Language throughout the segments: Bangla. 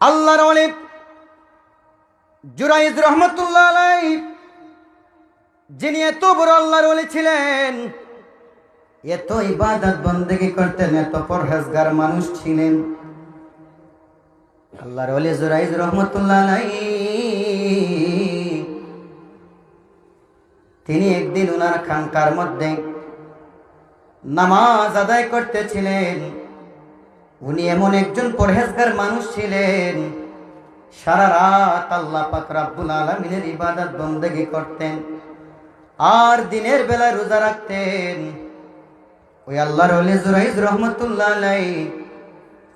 আল্লাহর অনেক জুরাইজ রহমতুল্লাহ আলাই যিনি এত বড় আল্লাহর অলি ছিলেন, এত ইবাদত বন্দেগি করতেন, এত পরহেজগার মানুষ ছিলেন। আল্লাহর অলি জুরাইজ রহমতুল্লাহ আলাই তিনি একদিন ওনার খানকার মধ্যে নামাজ আদায় করতেছিলেন। উনি এমন একজন পরহেজগার মানুষ ছিলেন। সারা রাত আল্লাহ পাক রাব্বুল আলমিনের ইবাদত বন্দেগি করতেন। আর দিনের বেলা রোজা রাখতেন। ওই আল্লাহর জুরাইজ রহমতুল্লাহ আলাই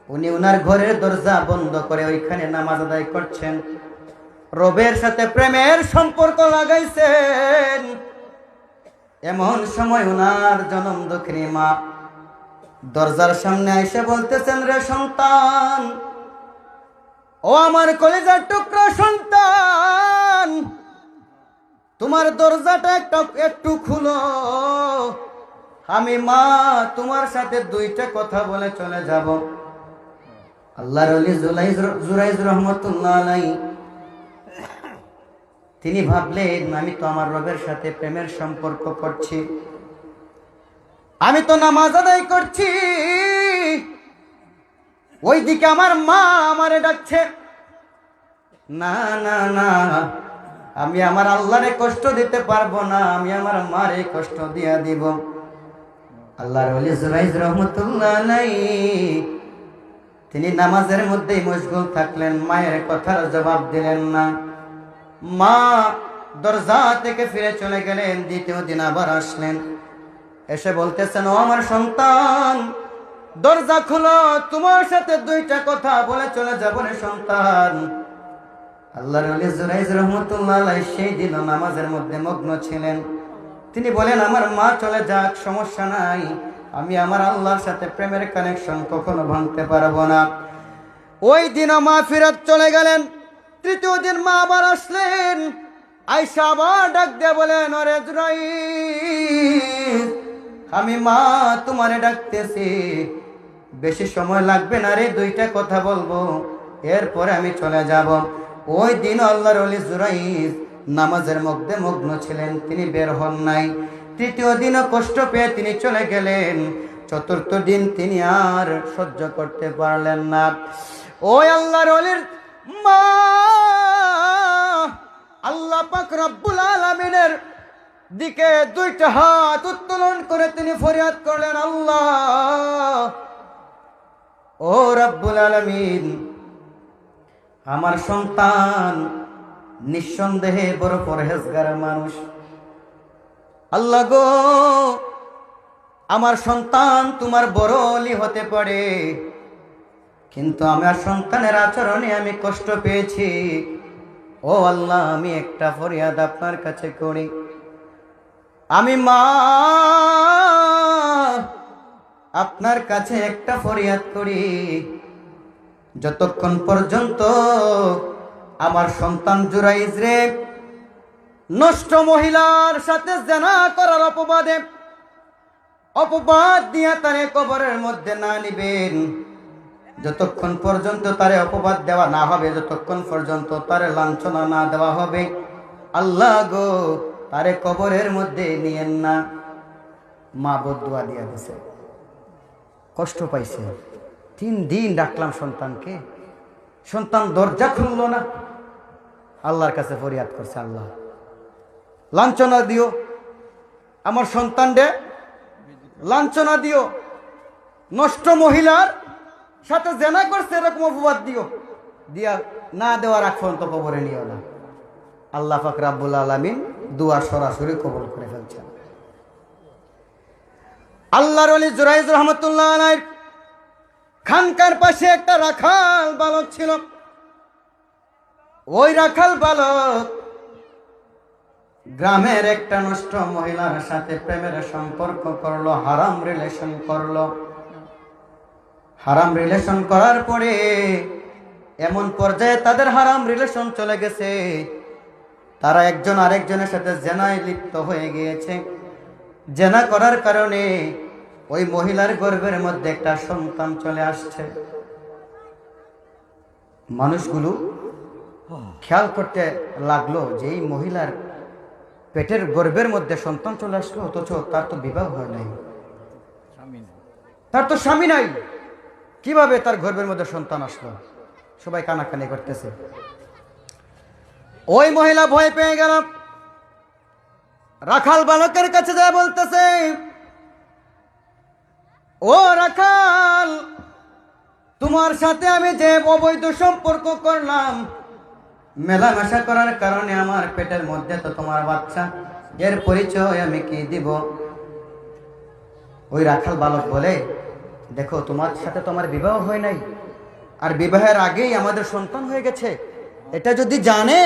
উনি উনার ঘরের দরজা বন্ধ করে ওইখানে নামাজ আদায় করছেন। রবের সাথে প্রেমের সম্পর্ক লাগাইছেন। এমন সময় উনার জনম দক্ষিণী মা দরজার সামনে এসে বলতেছেন রে সন্তান, ও আমার কলেজার টুকরা সন্তান, তোমার দরজাটা একটা, একটু খুলো। আমি মা, তোমার সাথে দুইটা কথা বলে চলে যাব। আল্লাহর অলি জুলাইজ, জুরাইজ রহমতুল্লাহ আলাই, তিনি ভাবলেন, আমি তো আমার রবের সাথে প্রেমের সম্পর্ক করছি। আমি তো নামাজ আদায় করছি। ওইদিকে আমার মা আমারে ডাকছে। না না না, আমি আমার আল্লাহরে কষ্ট দিতে পারব না, আমি আমার মারে কষ্ট দিয়া দিব। আল্লাহর জুরাইজ রহমতুল্লাহ আলাই তিনি নামাজের মধ্যেই মশগুল থাকলেন, মায়ের কথার জবাব দিলেন না। মা দরজা থেকে ফিরে চলে গেলেন, দ্বিতীয় দিন আবার আসলেন। এসে বলতেছেন ও আমার সন্তান, দরজা খুলো, তোমার সাথে দুইটা কথা বলে চলে যাব রে সন্তান। আল্লাহর ওলি জুরাইজ রহমতুল্লাহ সেই দিন নামাজের মধ্যে মগ্ন ছিলেন। তিনি বলেন, আমার মা চলে যাক, সমস্যা নাই। আমি আমার আল্লাহর সাথে প্রেমের কানেকশন কখনো ভাঙতে পারব না। ওই দিনও মা ফিরত চলে গেলেন। তৃতীয় দিন মা আবার আসলেন। আইসা আবার ডাক দিয়ে বলেন, ওরে জুরাইজ আমি মা তোমারে ডাকতেছি। বেশি সময় লাগবে না রে, দুইটা কথা বলব। এরপরে আমি চলে যাব। ওই দিন আল্লাহর অলি জুরাইজ নামাজের মধ্যে মগ্ন ছিলেন, তিনি বের হন নাই। তৃতীয় দিনও কষ্ট পেয়ে তিনি চলে গেলেন। চতুর্থ দিন তিনি আর সহ্য করতে পারলেন না। ওই আল্লাহর মা, আল্লাহ পাক রব্বুল আলমিনের দিকে দুইটা হাত উত্তোলন করে তিনি ফরিয়াদ করলেন, আল্লাহ, ও রব্বুল আলমিন, আমার সন্তান নিঃসন্দেহে বড় পরহেজগার মানুষ। আল্লাহ গো, আমার সন্তান তোমার বড় অলি হতে পারে, কিন্তু আমার সন্তানের আচরণে আমি কষ্ট পেয়েছি। ও আল্লাহ, আমি একটা ফরিয়াদ আপনার কাছে করি। আমি মা আপনার কাছে একটা ফরিয়াদ করি। যতক্ষণ পর্যন্ত আমার সন্তান জুরাইজ রে নষ্ট মহিলার সাথে জানা করার অপবাদে, অপবাদ দিয়া তারে কবরের মধ্যে না নিবেন। যতক্ষণ পর্যন্ত তারে অপবাদ দেওয়া না হবে, যতক্ষণ পর্যন্ত তারে লাঞ্ছনা না দেওয়া হবে, আল্লাহ গো তারে কবরের মধ্যে নিয়েন না। মা বদুয়া দিয়া দিছে। কষ্ট পাইছে। তিন দিন ডাকলাম সন্তানকে। সন্তান দরজা খুললো না। আল্লাহর কাছে ফরিয়াদ করছে, আল্লাহ, লাঞ্ছনা দিও। আমার সন্তান রে লাঞ্ছনা দিও। নষ্ট মহিলার সাথে জেনা করছে, এরকম অপবাদ দিও। দিয়া না দেওয়ার আগ পর্যন্ত কবরে নিও না। আল্লাহ ফাক রাব্বুল আলমিন দুয়া সরাসরি কবল করে ফেলছেন। আল্লাহর অলি জুরাইজ রহমতুল্লাহ আলাইর খানকার পাশে একটা রাখাল বালক ছিল। ওই রাখাল বালক গ্রামের একটা নষ্ট মহিলার সাথে প্রেমের সম্পর্ক করল, হারাম রিলেশন করল। হারাম রিলেশন করার পরে এমন পর্যায়ে তাদের হারাম রিলেশন চলে গেছে। তারা একজন আরেকজনের সাথে জেনায় লিপ্ত হয়ে গিয়েছে। জেনা করার কারণে ওই মহিলার গর্ভের মধ্যে একটা সন্তান চলে আসছে। মানুষগুলো খেয়াল করতে লাগল যে এই মহিলার পেটের গর্ভের মধ্যে সন্তান চলে আসলো, অথচ তার তো বিবাহ হয় নাই। তার তো স্বামী নাই। কীভাবে তার গর্ভের মধ্যে সন্তান আসলো? সবাই কানাকানি করতেছে। ওই মহিলা ভয় পেয়ে গেল রাখাল বালকের কাছে যা বলতেছে, ও রাখাল, তোমার সাথে আমি যে অবৈধ সম্পর্ক করলাম, মেলামেশা করার কারণে আমার পেটের মধ্যে তো তোমার বাচ্চা, এর পরিচয় আমি কি দিব? ওই রাখাল বালক বলে, দেখো, তোমার সাথে তোমার বিবাহ হয় নাই, আর বিবাহের আগেই আমাদের সন্তান হয়ে গেছে। এটা যদি জানে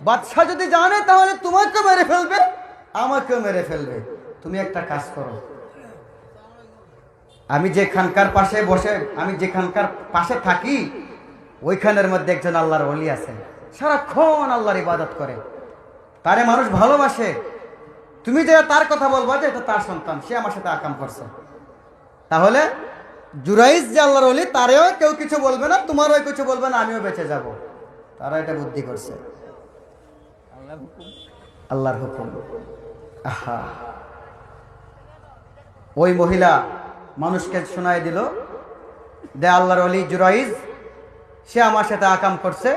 বাচ্চা যদি জানে, তাহলে তোমাকে মেরে ফেলবে, আমাকেও মেরে ফেলবে। তুমি একটা কাজ করো। আমি যে খানকার পাশে বসে, আমি যে খানকার পাশে থাকি, ওইখানের মধ্যে একজন আল্লাহর অলি আছে। সারাক্ষণ আল্লাহর ইবাদত করে। তারে মানুষ ভালোবাসে। তুমি যে তার কথা বলবা যে এটা তার সন্তান, সে আমার সাথে আকাম করছে। তাহলে জুরাইজ যে আল্লাহর অলি তারেও কেউ কিছু বলবে না, তোমারও কিছু বলবে না, আমিও বেঁচে যাব। তারা এটা বুদ্ধি করছে। আল্লাহর হুকুম। আহা। ওই মহিলা মানুষকে শোনায় দিল, দে আল্লাহর অলি জুরাইজ, সে আমার সাথে আকাম করছে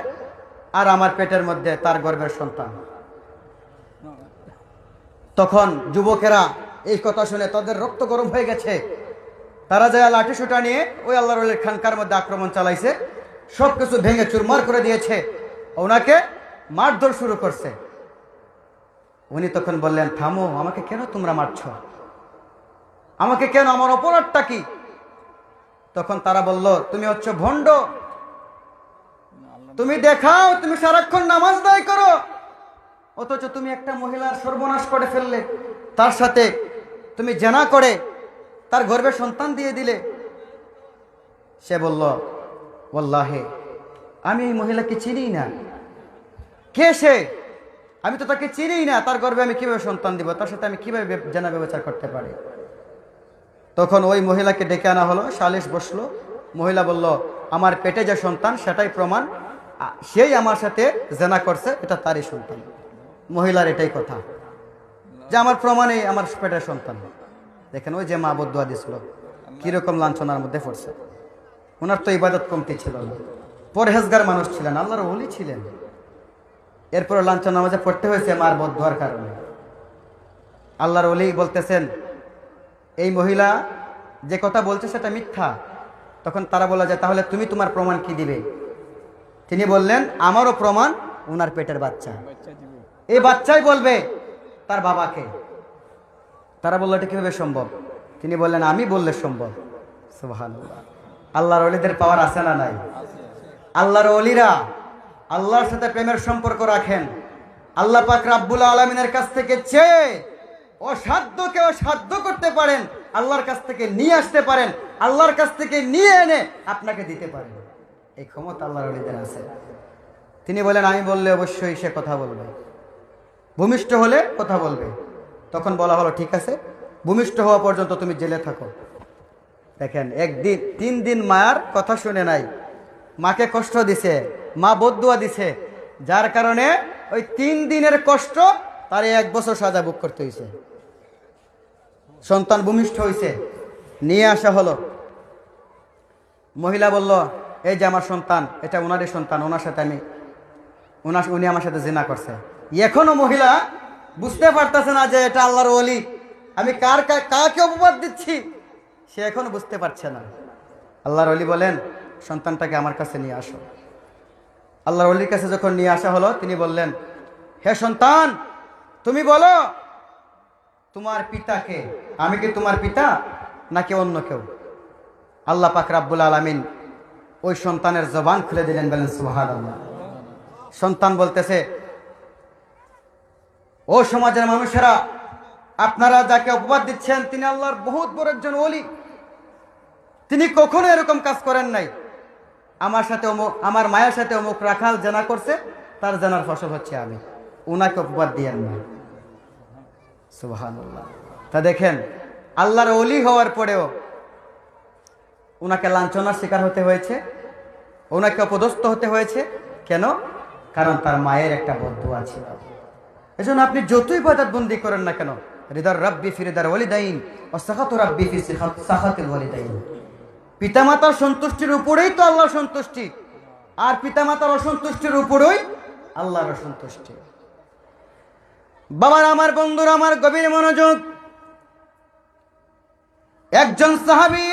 আর আমার পেটের মধ্যে তার গর্ভের সন্তান। তখন যুবকেরা এই কথা শুনে তাদের রক্ত গরম হয়ে গেছে। তারা যায় লাঠি সুটা নিয়ে ওই আল্লাহর অলির খানকার মধ্যে আক্রমণ চালাইছে। সব কিছু ভেঙে চুরমার করে দিয়েছে। ওনাকে মারধর শুরু করছে। উনি তখন বললেন, থামো, আমাকে কেন তোমরা মারছ? আমাকে কেন? আমার অপরাধটা কি? তখন তারা বলল, তুমি হচ্ছে ভণ্ড। তুমি দেখাও, তুমি সারাক্ষণ নামাজ দায় করো। অথচ তুমি একটা মহিলার সর্বনাশ করে ফেললে। তার সাথে তুমি জেনা করে তার গর্ভে সন্তান দিয়ে দিলে। সে বলল ওল্লাহে আমি এই মহিলাকে চিনি না। কে সে? আমি তো তাকে চিনি না, তার গর্বে আমি কীভাবে সন্তান দিব? তার সাথে আমি কীভাবে জেনা ব্যবচার করতে পারি? তখন ওই মহিলাকে ডেকে আনা হলো, সালিশ বসল। মহিলা বলল, আমার পেটে যে সন্তান, সেটাই প্রমাণ। সেই আমার সাথে জেনা করছে, এটা তারই সন্তান। মহিলার এটাই কথা। যে আমার প্রমাণে আমার পেটের সন্তান। দেখেন, ওই যে মা বদুয়া দিছিল কীরকম লাঞ্ছনার মধ্যে পড়ছে। ওনার তো ইবাদত কমতি ছিল না। পরহেজগার মানুষ ছিলেন, আল্লাহর ওলি ছিলেন। এরপর লাঞ্ছনার মাঝে পড়তে হয়েছে মার বদুয়ার কারণে। আল্লাহর ওলি বলতেছেন, এই মহিলা যে কথা বলছে সেটা মিথ্যা। তখন তারা বলা যায় তাহলে তুমি তোমার প্রমাণ কি দিবে? তিনি বললেন, আমারও প্রমাণ ওনার পেটের বাচ্চা। এই বাচ্চাই বলবে তার বাবাকে। তারা বলল, এটা কীভাবে সম্ভব? তিনি বললেন, আমি বললে সম্ভব। সুবহানাল্লাহ। আল্লাহর অলিদের পাওয়ার আছে না নাই? আল্লাহর অলিরা আল্লাহর সাথে প্রেমের সম্পর্ক রাখেন। আল্লাহ পাক রাব্বুল আলমিনের কাছ থেকে চেয়ে অসাধ্যকে অসাধ্য করতে পারেন, আল্লাহর কাছ থেকে নিয়ে আসতে পারেন, আল্লাহর কাছ থেকে নিয়ে এনে আপনাকে দিতে পারেন। এই ক্ষমতা আল্লাহর অলিদের আছে। তিনি বলেন, আমি বললে অবশ্যই সে কথা বলবে। ভূমিষ্ঠ হলে কথা বলবে। তখন বলা হলো, ঠিক আছে। ভূমিষ্ঠ হওয়া পর্যন্ত তুমি জেলে থাকো। দেখেন, একদিন, তিন দিন মায়ার কথা শুনে নাই। মাকে কষ্ট দিছে। মা বদুয়া দিছে। যার কারণে ওই তিন দিনের কষ্ট তার এক বছর সাজা ভোগ করতে হয়েছে সন্তান ভূমিষ্ঠ হয়েছে নিয়ে আসা হলো। মহিলা বলল, এই যে আমার সন্তান, এটা ওনারই সন্তান ওনার সাথে আমি ওনার উনি আমার সাথে জেনা করছে। এখনও মহিলা বুঝতে পারতেছে না যে এটা আল্লাহর অলি আমি কার কাকে অপবাদ দিচ্ছি? সে এখনও বুঝতে পারছে না। আল্লাহর অলি বলেন, সন্তানটাকে আমার কাছে নিয়ে আসো। আল্লাহর অলির কাছে যখন নিয়ে আসা হলো, তিনি বললেন, হে সন্তান, তুমি বলো, তোমার পিতাকে আমি কি তোমার পিতা নাকি অন্য কেউ? আল্লাহ পাক রাব্বুল আলামিন ওই সন্তানের জবান খুলে দিলেন বলেন সুহান সন্তান বলতেছে, ও সমাজের মানুষেরা, আপনারা যাকে অপবাদ দিচ্ছেন, তিনি আল্লাহর বহুত বড় একজন ওলি। তিনি কখনো এরকম কাজ করেন নাই। আমার সাথে অমুক, আমার মায়ের সাথে অমুক রাখাল জানা করছে, তার জানার ফসল হচ্ছে আমি। উনাকে অপবাদ দিয়েন না সুবহানাল্লাহ। তা দেখেন, আল্লাহর অলি হওয়ার পরেও উনাকে লাঞ্ছনার শিকার হতে হয়েছে ওনাকে অপদস্থ হতে হয়েছে। কেন? কারণ তার মায়ের একটা বদুয়া ছিল। এজন্য আপনি যতই বাদাত বন্দি করেন না কেন হৃদয় রাব্বি ফিরিদার ওয়ালিদাইন, ও সাখাত রাব্বি ফি ওয়ালিদাইন। পিতামাতার সন্তুষ্টির উপরেই তো আল্লাহর সন্তুষ্টি। আর পিতামাতার অসন্তুষ্টির উপরেই আল্লাহর অসন্তুষ্টি। বাবার, আমার বন্ধুর, আমার গভীর মনোযোগ। একজন সাহাবী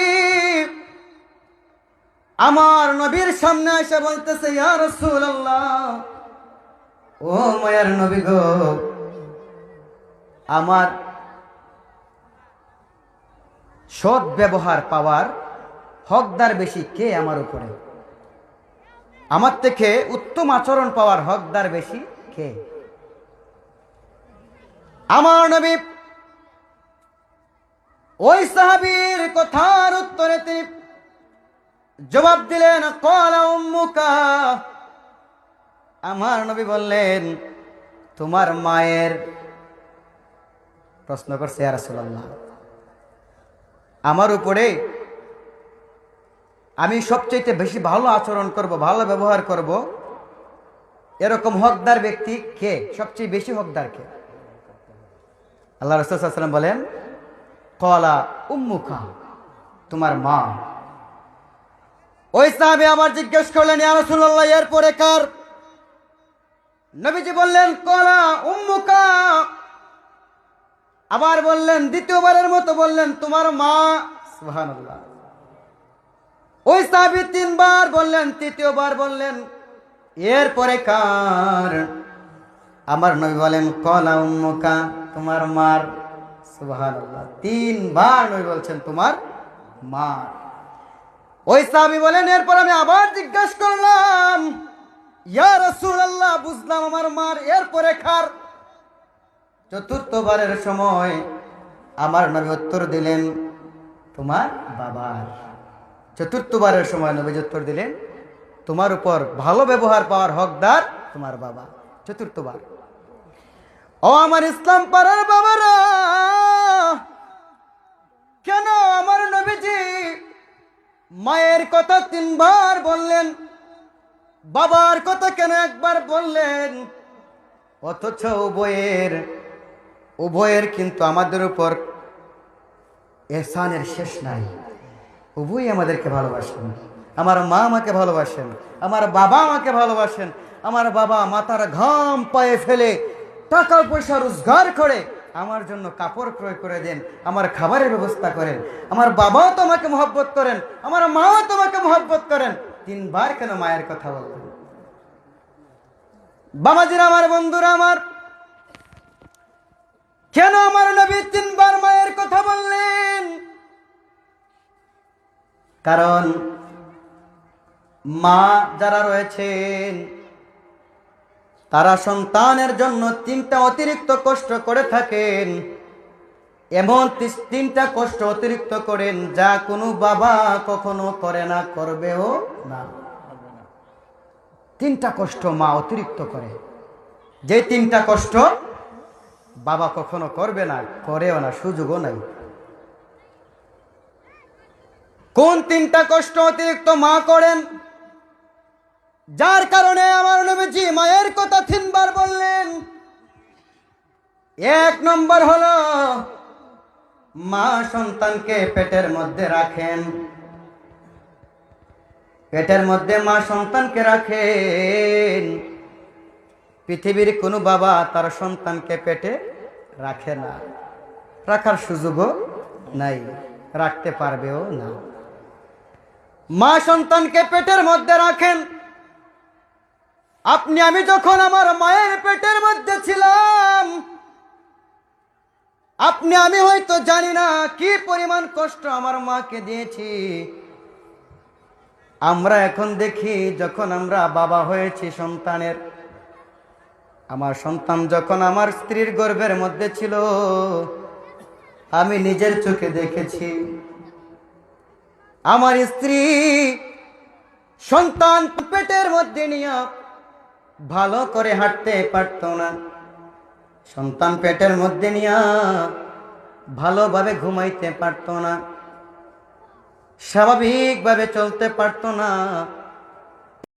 আমার নবীর সামনে এসে বলতেছে ও মায়ার নবী গো, আমার সৎ ব্যবহার পাওয়ার হকদার বেশি কে আমার উপরে? আমার থেকে উত্তম আচরণ পাওয়ার হকদার বেশি কে? আমার নবী ওই সাহাবীর কথার উত্তরে তিনি জবাব দিলেন, কলা আমার নবী বললেন, তোমার মায়ের প্রশ্ন করছে আর আমার উপরে আমি সবচেয়ে বেশি ভালো আচরণ করব, ভালো ব্যবহার করব, এরকম হকদার ব্যক্তি কে? সবচেয়ে বেশি হকদার কে? আল্লাহ রসুলাম বলেন, কলা উম্মুখা তোমার মা। ওই সাহাবি আমার জিজ্ঞেস করলেন এরপরে কার? নবীজি বললেন, কলা উম্মুকা। আবার বললেন, দ্বিতীয়বারের মতো বললেন, তোমার মা। সুবহানাল্লাহ। ওই সাহাবি তিনবার বললেন, তৃতীয়বার বললেন। এরপরে কার? আমার নবী বলেন, কলা উম্মুকা, তোমার মার। তিনবার নবী বলছেন, তোমার মা ওই সাহাবি বলেন, এরপর আমি আবার জিজ্ঞাসা করলাম, ইয়া রাসূলুল্লাহ, বুঝলাম আমার মার, এরপরে খার চতুর্থবারের সময় আমার নবী উত্তর দিলেন, তোমার বাবার। চতুর্থবারের সময় নবী উত্তর দিলেন, তোমার উপর ভালো ব্যবহার পাওয়ার হকদার তোমার বাবা। চতুর্থবার। ও আমার ইসলাম পাড়ার বাবারা, কেন আমার নবীজি মায়ের কথা তিনবার বললেন, বাবার কথা কেন একবার বললেন? অথচ উভয়ের উভয়ের কিন্তু আমাদের উপর এহসানের শেষ নাই। উভয়ই আমাদেরকে ভালোবাসেন। আমার মা আমাকে ভালোবাসেন, আমার বাবা আমাকে ভালোবাসেন, আমার বাবা মাথার ঘাম পায়ে ফেলে টাকা পয়সা রোজগার করে আমার জন্য কাপড় ক্রয় করে দেন, আমার খাবারের ব্যবস্থা করেন, আমার বাবাও তোমাকে মহব্বত করেন, আমার মাও তোমাকে মহব্বত করেন। তিনবার কেন মায়ের কথা বলবেন? বাবাজির আমার, বন্ধুরা আমার, কেন আমার নবী তিনবার মায়ের কারণ মা যারা রয়েছেন, তারা সন্তানের জন্য তিনটা অতিরিক্ত কষ্ট করে থাকেন। এমন তিনটা কষ্ট অতিরিক্ত করেন যা কোনো বাবা কখনো করে না, করবেও না। তিনটা কষ্ট মা অতিরিক্ত করে। যে তিনটা কষ্ট বাবা কখনো করবে না, করেও না, সুযোগও নাই। কোন তিনটা কষ্ট অতিরিক্ত মা করেন? যার কারণে আমার নবীজি মায়ের কথা তিনবার বললেন। এক নম্বর হলো, মা সন্তানকে পেটের মধ্যে রাখেন। পেটের মধ্যে মা সন্তানকে রাখেন। পৃথিবীর কোনো বাবা তার সন্তানকে পেটে রাখে না। রাখার সুযোগও নাই, রাখতে পারবেও না। মা সন্তানকে পেটের মধ্যে রাখেন। আপনি, আমি যখন আমার মায়ের পেটের মধ্যে ছিলাম, আপনি, আমি হয়তো জানি না কি পরিমাণ কষ্ট আমার মাকে দিয়েছি। আমরা এখন দেখি, যখন আমরা বাবা হয়েছি সন্তানের, আমার সন্তান যখন আমার স্ত্রীর গর্ভের মধ্যে ছিল, আমি নিজের চোখে দেখেছি। আমার স্ত্রী সন্তান পেটের মধ্যে নিয়ে ভালো করে হাঁটতে পারত না। সন্তান পেটের মধ্যে নিয়ে ভালোভাবে ঘুমাইতে পারত না। স্বাভাবিকভাবে চলতে পারত না।